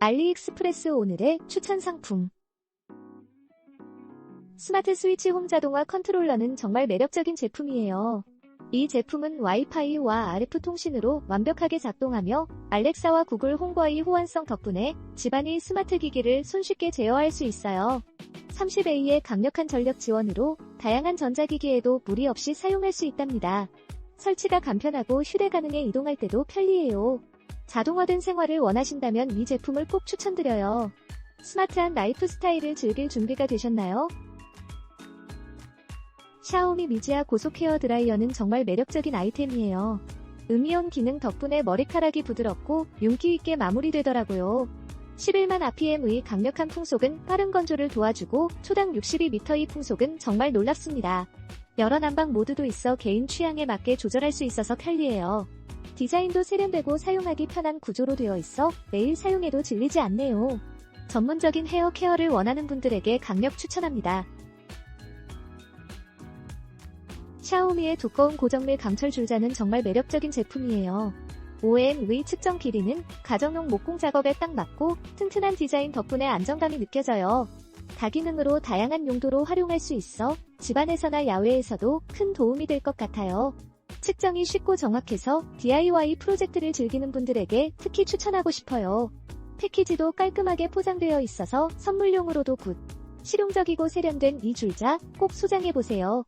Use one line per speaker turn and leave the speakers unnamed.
알리익스프레스 오늘의 추천 상품. 스마트 스위치 홈 자동화 컨트롤러는 정말 매력적인 제품이에요. 이 제품은 와이파이와 RF 통신으로 완벽하게 작동하며 알렉사와 구글 홈과의 호환성 덕분에 집안의 스마트 기기를 손쉽게 제어할 수 있어요. 30A의 강력한 전력 지원으로 다양한 전자기기에도 무리 없이 사용할 수 있답니다. 설치가 간편하고 휴대 가능해 이동할 때도 편리해요. 자동화된 생활을 원하신다면 이 제품을 꼭 추천드려요. 스마트한 라이프 스타일을 즐길 준비가 되셨나요? 샤오미 미지아 고속 헤어 드라이어는 정말 매력적인 아이템이에요. 음이온 기능 덕분에 머리카락이 부드럽고 윤기 있게 마무리되더라고요. 11만 RPM의 강력한 풍속은 빠른 건조를 도와주고 초당 62m의 풍속은 정말 놀랍습니다. 여러 난방 모드도 있어 개인 취향에 맞게 조절할 수 있어서 편리해요. 디자인도 세련되고 사용하기 편한 구조로 되어 있어 매일 사용해도 질리지 않네요. 전문적인 헤어 케어를 원하는 분들에게 강력 추천합니다. 샤오미의 두꺼운 고정밀 강철 줄자는 정말 매력적인 제품이에요. OM의 측정 길이는 가정용 목공 작업에 딱 맞고 튼튼한 디자인 덕분에 안정감이 느껴져요. 다기능으로 다양한 용도로 활용할 수 있어 집안에서나 야외에서도 큰 도움이 될 것 같아요. 측정이 쉽고 정확해서 DIY 프로젝트를 즐기는 분들에게 특히 추천하고 싶어요. 패키지도 깔끔하게 포장되어 있어서 선물용으로도 굿. 실용적이고 세련된 이 줄자 꼭 소장해보세요.